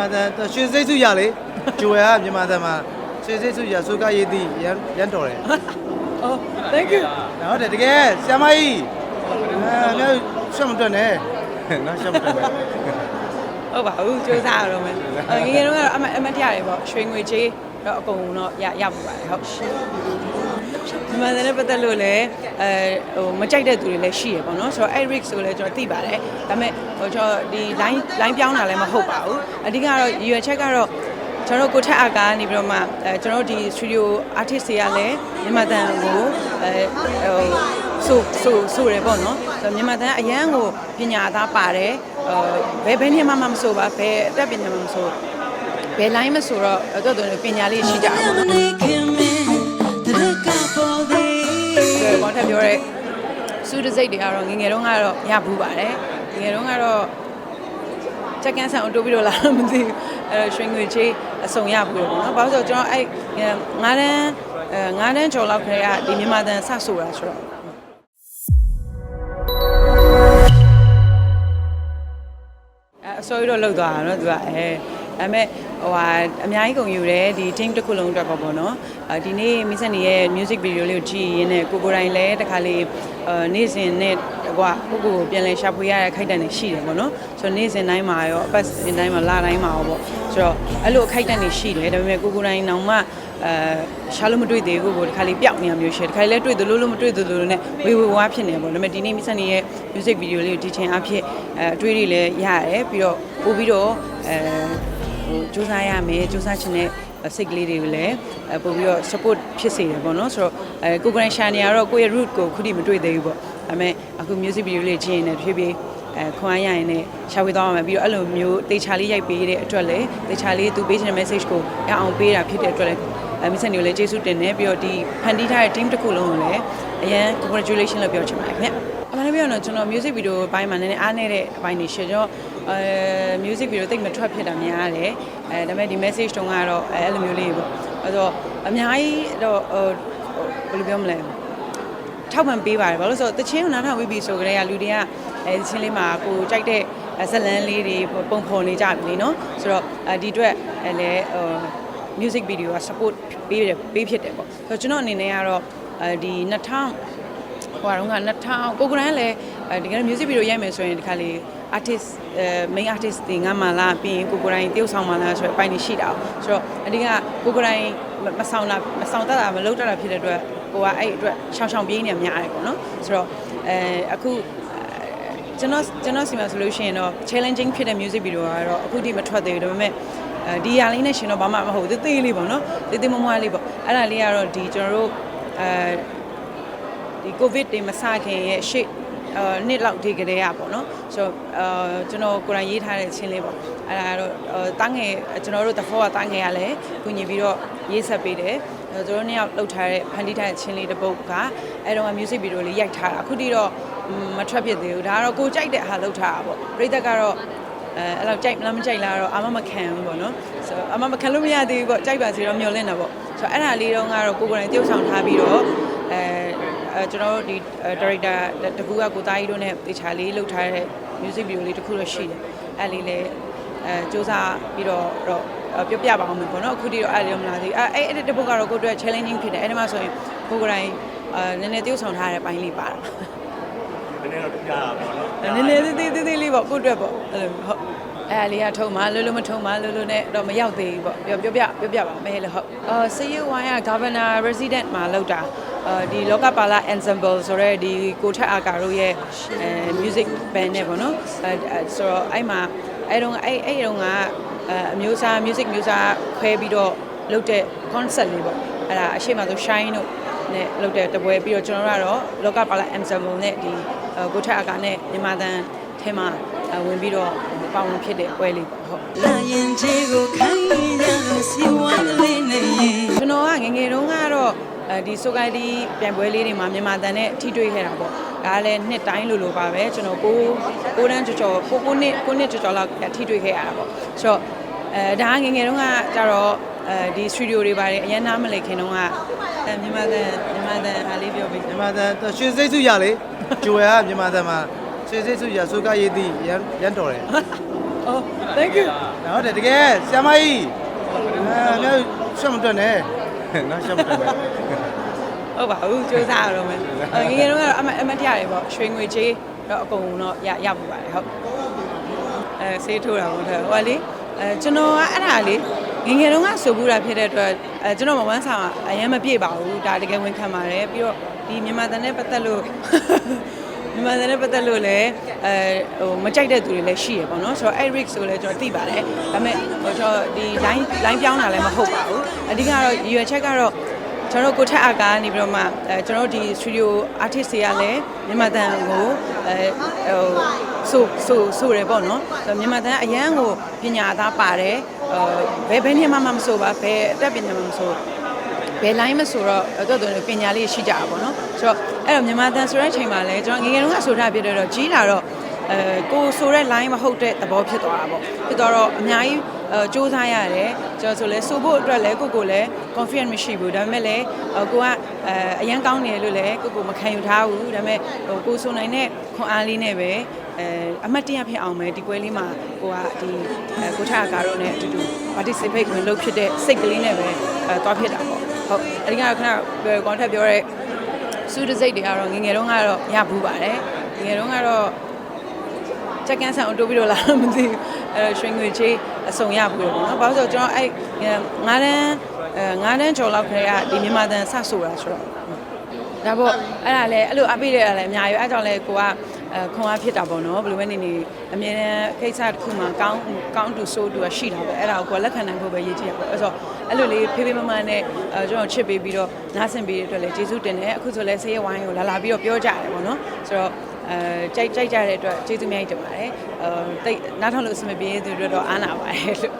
မြန်မာတန်ရွှေစိတ်စုရလေဂျိုရကမြန်မာတန်မှာရွှေစိတ်စုရဆိုကရေးသည်ရန်ရန်တော်တယ် Oh thank you ဟုတ်တယ်တကယ်ဆရာမကြီးအဲမြောက်ရှော့မတွက်နဲ့နော်ရှော့မတွက်ပဲဟုတ်ပါဘူးစူးစမ်းရတော့မယ်အဲငယ်ငယ်တုန်းကတော့အမအမတ်တရားတွေပေါ့ရွှေငွေချေးတော့အကုန်တော့ရရပူပါတယ်ဟုတ် ဒီမှာလည်းပတ်သက်လို့လည်းအဲဟိုမကြိုက်တဲ့သူတွေလည်းရှိရပေါ့နော်ဆိုတော့အဲ့ risk ဆိုလည်းကျွန်တော်သိပါတယ်ဒါပေမဲ့ဟိုကျွန်တော်ဒီ line line ပြောင်းတာလည်းမဟုတ်ပါဘူးအဓိကတော့ရွယ်ချက်ကတော့ကျွန်တော်တို့ကိုထက်အကားနေပြီးတော့မှအဲကျွန်တော်တို့ဒီ studio artist တွေကလည်းမြန်မာတန်ကိုအဲဟိုဆိုဆိုဆိုရပေါ့နော်ဆိုတော့မြန်မာတန်အရန်ကိုပညာသားပါတယ်အဲဘယ်ဘယ်နေမှမဆိုပါဘယ်အတတ်ပညာမှမဆိုဘယ် line မဆိုတော့တော်တော်ပညာလေးရှိကြအောင် က်ပြောတဲ့စူးတစိတ်တွေကတော့ငယ်ငယ်တုန်းကတော့ရဘူးပါတယ်ငယ်ငယ်တုန်းကတော့ချက်ကန်းဆန်အတိုးပြီးတော့လာတော့မသိဘူးအဲတော့ရွှေငွေချေးအစုံရဘူးပေါ့နော်ဘာလို့ဆိုတော့ကျွန်တော်အဲ့ငါးတန်းအဲငါးတန်းကျော်လောက်ခရေကဒီမြန်မာတန်ဆဆိုတာဆိုတော့အဲအစိုးရတော့လောက်သွားတာเนาะသူကအဲ ဒါပေမဲ့ဟိုဟာအများကြီးကုန်ယူတယ်ဒီ team တစ်ခုလုံးအတွက်ပေါ့ပေါ့နော်အဲဒီနေ့မိစက်နေရဲ့ music video လေးကိုကြည့်ရင်းနဲ့ကိုကိုယ်တိုင်လည်းတခါလေးအဲနေ့စဉ်နဲ့ကွာကိုကိုကိုပြန်လဲရှာဖွေရတဲ့ခိုက်တန်တွေရှိတယ်ပေါ့နော်ဆိုတော့နေ့စဉ်တိုင်းမှာရောအပတ်စဉ်တိုင်းမှာလတိုင်းမှာရောပေါ့ဆိုတော့အဲ့လိုခိုက်တန်တွေရှိတယ်ဒါပေမဲ့ကိုကိုယ်တိုင်တောင်မှအဲရှာလို့မတွေ့သေးဘူးကိုတခါလေးပျောက်နေရမျိုးရှိတယ်တခါလေးလည်းတွေ့သလိုလိုမတွေ့သလိုလိုနဲ့ဝေဝေဝါဖြစ်နေပေါ့ဒါပေမဲ့ဒီနေ့မိစက်နေရဲ့ music video လေးကိုဒီချိန်အဖြစ်အဲအတွေ့အကြုံလည်းရတယ်ပြီးတော့ပို့ပြီးတော့အဲ ဟိုစူးစမ်းရမယ်စူးစမ်းချင်တဲ့စိတ်ကလေးတွေကိုလည်းအဲပို့ပြီးတော့ support ဖြစ်စေတယ်ပေါ့နော်ဆိုတော့အဲကိုကိုရန်ရှာနေရတော့ကိုယ့်ရဲ့ root ကိုခုထိမတွေ့သေးဘူးပေါ့ဒါပေမဲ့အခု music video လေးကြည့်ရင်လည်းဖြည်းဖြည်းအဲခွန်အားရရင်လည်းရှာဝေးသွားမှာပြီးတော့အဲ့လိုမျိုးတေချာလေးရိုက်ပေးတဲ့အတွက်လည်းတေချာလေးသူပေးချင်တဲ့ message ကိုရအောင်ပေးတာဖြစ်တဲ့အတွက်လည်းအဲမဆက်နေကိုလည်းကျေးဇူးတင်တယ်ပြီးတော့ဒီဖန်တီးထားတဲ့ team တစ်ခုလုံးကိုလည်းအရန် congratulation လို့ပြောချင်ပါတယ်ခင်ဗျအမှန်တကယ်ပြောတော့ကျွန်တော် music video ဘိုင်းမှာနည်းနည်းအားနေတဲ့အပိုင်းတွေရှိကျွန်တော် အဲ music video တိတ်မထွက်ဖြစ်တာများတယ်အဲဒါပေမဲ့ဒီ message တုန်းကတော့အဲအဲ့လိုမျိုးလေးပေါ့အဲ့တော့အများကြီးတော့ဟိုဘယ်လိုပြောမလဲထောက်ပံ့ပေးပါတယ်ဘာလို့လဲဆိုတော့တချင်းကိုနားထောင်ပြီးပြီဆိုကြတဲ့ကလူတွေကအဲတချင်းလေးမှာကိုကြိုက်တဲ့ဇလန်းလေးတွေပုံဖော်နေကြပြီလေနော်ဆိုတော့ဒီအတွက်အဲလဲဟို music video က support ပေးတယ်ပေးဖြစ်တယ်ပေါ့ဆိုတော့ကျွန်တော်အနေနဲ့ကတော့အဲဒီ2000ဟိုကတော့က2000ကိုကရန်လည်းဒီကနေ့ music video ရိုက်မယ်ဆိုရင်ဒီခါလေး artist အဲ main artist တွေငါမှလာပြီးရင်ကိုကိုရိုင်းတယောက်ဆောင်မှလာဆိုတော့အပိုင်းတွေရှိတာ။ဆိုတော့အဒီကကိုကိုရိုင်းမဆောင်တာမဆောင်တတ်တာမလုပ်တတ်တာဖြစ်တဲ့အတွက်ကိုကအဲ့အတွက်ရှောင်းရှောင်းပြေးနေများတယ်ပေါ့နော်။ဆိုတော့အဲအခုကျွန်တော်ကျွန်တော်စီမှာဆိုလို့ရှိရင်တော့ challenging ဖြစ်တဲ့ music video ကတော့အခုထိမထွက်သေးဘူးဒါပေမဲ့အဲဒီຢာလေးနဲ့ရှင်တော့ဘာမှမဟုတ်သေးသေးလေးပေါ့နော်။သေးသေးမမွားလေးပေါ့။အဲ့ဒါလေးကတော့ဒီကျွန်တော်တို့အဲဒီ covid တွေမစခင်ရဲ့ရှေ့အာ နှစ်လောက်ဒီကလေးရပေါ့နော်ဆိုတော့အာကျွန်တော်ကိုယ်တိုင်ရေးထားတဲ့ချင်းလေးပေါ့အဲ့ဒါကတော့တားငယ်ကျွန်တော်တို့တဖောကတားငယ်ရလဲကူညီပြီးတော့ရေးဆက်ပေးတယ်ကျွန်တော်တို့နှစ်ယောက်လှုပ်ထားတဲ့ဖန်တီးထားတဲ့ချင်းလေးတစ်ပုဒ်ကအဲ့တော့ music video လေးရိုက်ထားတာအခုထိတော့မထွက်ဖြစ်သေးဘူးဒါကတော့ကိုကြိုက်တဲ့ဟာလှုပ်ထားတာပေါ့ပြိသက်ကတော့အဲအဲ့လောက်ကြိုက်မလားမကြိုက်လားတော့အာမမခံဘူးပေါ့နော်ဆိုတော့အာမမခံလို့မရသေးဘူးပေါ့ကြိုက်ပါစေတော့မျှော်လင့်တာပေါ့ဆိုတော့အဲ့ဒါလေးတော့ကတော့ကိုကိုယ်တိုင်တယောက်ဆောင်ထားပြီးတော့ အဲအဲကျွန်တော်တို့ဒီ director တကူကကိုသားကြီးတို့နဲ့တေချာလေးလုပ်ထားတဲ့ music video လေးတစ်ခုတော့ရှိတယ်အဲ့လေးလည်းအဲစူးစမ်းပြီးတော့တော့ပြပြပါအောင်မယ်ပေါ့နော်အခုထိတော့အဲ့လိုမလားသေးအဲအဲ့အဲ့တပုတ်ကတော့ကိုအတွက် challenging ဖြစ်တယ်အဲ့ဒီမှာဆိုရင်ကိုကိုယ်တိုင်အဲနည်းနည်းတယောက်ဆောင်ထားတဲ့ပိုင်းလေးပါတာနည်းနည်းတော့ပြရပါတော့နည်းနည်းသေးသေးသေးသေးလေးပေါ့ကိုယ့်အတွက်ပေါ့အဲ့လိုဟုတ်အဲ့လေးကထုံးမလို့လို့မထုံးမလို့လို့နဲ့တော့မရောက်သေးဘူးပေါ့ပြောပြောပြပြောပြပါမယ်လို့ဟုတ်အာစရုပ်ဝိုင်းက governor resident မှာလောက်တာအာ ဒီလောကပါလာ ensemble ဆိုရဲဒီကိုထက်အာကာတို့ရဲ့အဲ music band နဲ့ပေါ့နော်အဲဆိုတော့အဲ့မှာအဲ့တော့အဲ့အဲ့တော့ကအမျိုးအစား music မျိုးစားခွဲပြီးတော့လုပ်တဲ့ concept လေးပေါ့အဲ့ဒါအရှိမဆို shine တို့နဲ့လုပ်တဲ့တပွဲပြီးတော့ကျွန်တော်တို့ကတော့လောကပါလာ ensemble နဲ့ဒီကိုထက်အာကာနဲ့မြန်မာတန်ထဲမှာဝင်ပြီးတော့ပါဝင်ဖြစ်တဲ့ပွဲလေးပေါ့ဟုတ်လာရင်ချေကိုခိုင်းရလို့စီဝိုင်းလေးနဲ့ရင်ကျွန်တော်ကငယ်ငယ်တုန်းကတော့အဲ ဒီဆိုကိုင်ဒီပြန်ပွဲလေးတွေမှာမြန်မာတန်နဲ့ထိတွေ့ခဲ့တာပေါ့ဒါကလည်းနှစ်တိုင်းလိုလိုပါပဲကျွန်တော်ကိုကိုတန်းကြော်ကြော်ကိုကိုနှစ်ကိုနှစ်ကြော်ကြော်လောက်ထိတွေ့ခဲ့ရတာပေါ့ဆိုတော့အဲဒါကငယ်ငယ်တုန်းကကြတော့အဲဒီစတူဒီယိုတွေပါတယ်အရင်နားမလည်ခင်တုန်းကအဲမြန်မာတန်မြန်မာတန်ဟာလေးပြောပြီးမြန်မာတန်ရွှေစိတ်စုရလေဂျိုရကမြန်မာတန်မှာရွှေစိတ်စုရဆိုကရေးသည်ရန်ရန်တော်တယ် Oh အော် thank you ဟုတ်တယ်တကယ်ဆရာမကြီးအဲမြောက်ရှော့မတွက်နဲ့ နော်ရှော့မတွက်နဲ့ဟုတ်ပါဘူးစူးစမ်းရတော့မယ်အဲငယ်ငယ်တော့ကတော့အမအမတရားတွေပေါ့ရွှေငွေချေးတော့အကုန်တော့ရရပူပါတယ်ဟုတ်အဲဆေးထိုးတာပေါ့တဲ့ဟိုကလေအဲကျွန်တော်ကအဲ့ဒါလေငယ်ငယ်တုန်းကဆိုဘူးတာဖြစ်တဲ့အတွက်အဲကျွန်တော်မဝမ်းဆောင်အရင်မပြည့်ပါဘူးဒါတကယ်ဝန်ခံပါတယ်ပြီးတော့ဒီမြန်မာတန်နဲ့ပတ်သက်လို့ မြန်မာတန်နဲ့ပတ်သက်လို့လည်းအဲဟိုမကြိုက်တဲ့သူတွေလည်းရှိရပေါ့နော်ဆိုတော့ Eric ဆိုလည်းကျွန်တော်သိပါတယ်ဒါပေမဲ့ဟိုကျွန်တော်ဒီ line line ပြောင်းတာလည်းမဟုတ်ပါဘူးအဓိကတော့ရွယ်ချက်ကတော့ကျွန်တော်တို့ကိုထက်အကားနေပြီးတော့မှအဲကျွန်တော်တို့ဒီ studio artist တွေကလည်းမြန်မာတန်ကိုအဲဟိုဆိုဆိုဆိုရပေါ့နော်ဆိုတော့မြန်မာတန်အရန်ကိုပညာသားပါတယ်အဲဘယ်ဘယ်နေရာမှမဆိုပါဘယ်အတတ်ပညာမှမဆို ဘယ် line မဆိုတော့တော်တော်ပညာလေးရှိကြတာပေါ့နော်ဆိုတော့အဲ့တော့မြန်မာတန်ဆိုတဲ့အချိန်မှာလည်းကျွန်တော်ငယ်ငယ်တုန်းကဆိုထားပြတဲ့တော့ကြီးလာတော့အဲကိုဆိုတဲ့ line မဟုတ်တဲ့သဘောဖြစ်သွားတာပေါ့ဖြစ်သွားတော့အများကြီးအဲစူးစမ်းရတယ်ကျွန်တော်ဆိုလဲဆိုဖို့အတွက်လဲကိုကိုလည်း confidence မရှိဘူးဒါပေမဲ့လည်းကိုကအဲအရန်ကောင်းတယ်လို့လည်းကိုကိုမခံယူထားဘူးဒါပေမဲ့ဟိုကိုဆိုနိုင်တဲ့ခွန်အားလေးနဲ့ပဲအဲအမှတ်တရဖြစ်အောင်ပဲဒီပွဲလေးမှာကိုကဒီအဲကိုထအကားတို့နဲ့အတူတူ participate ဝင်လုပ်ဖြစ်တဲ့စိတ်ကလေးနဲ့ပဲအဲသွားဖြစ်တာပေါ့ ဟုတ်အဓိကတော့ခဏ contact ပြောရဲစူးတစိတ်တွေကတော့ငယ်ငယ်တုန်းကတော့ရဘူးပါတယ်ငယ်ငယ်တုန်းကတော့ချက်ကန်းဆန်အတိုးပြီးတော့လာမသိဘူးအဲတော့ရွှေငွေချေးအစုံရဘူးလို့ပေါ့နော်ဘာလို့ဆိုတော့ကျွန်တော်အဲ့ငါးတန်းအဲငါးတန်းကျော်လောက်ခရေကဒီမြန်မာတန်ဆဆိုတာဆိုတော့ဒါပေါ့အဲ့ဒါလည်းအဲ့လိုအပိတဲ့အဲ့ဒါလည်းအများကြီးအဲ့ကြောင့်လည်းကိုကအဲခွန်အားဖြစ်တာပေါ့နော်ဘယ်လိုပဲနေနေအမြဲတမ်းခိစ္စတစ်ခုမှကောင်းကောင်းတူဆိုးတူရှိတာပဲအဲ့ဒါကိုကိုကလက်ခံနိုင်ဖို့ပဲရည်ကြည့်ရပေါ့အဲ့ဆို အဲ့လိုလေးဖေးဖေးမမနဲ့အဲကျွန်တော်ချစ်ပေးပြီးတော့နားဆင်ပေးတဲ့အတွက်လည်းကျေးဇူးတင်တယ်အခုဆိုလည်းဆေးရဝိုင်းကိုလာလာပြီးတော့ပြောကြတယ်ပေါ့နော်ဆိုတော့အဲကြိုက်ကြိုက်ကြတဲ့အတွက်ကျေးဇူးအများကြီးတင်ပါတယ်အဲတိတ်နားထောင်လို့အဆင်မပြေတဲ့သူတွေတော့အားနာပါတယ်လို့ဟုတ်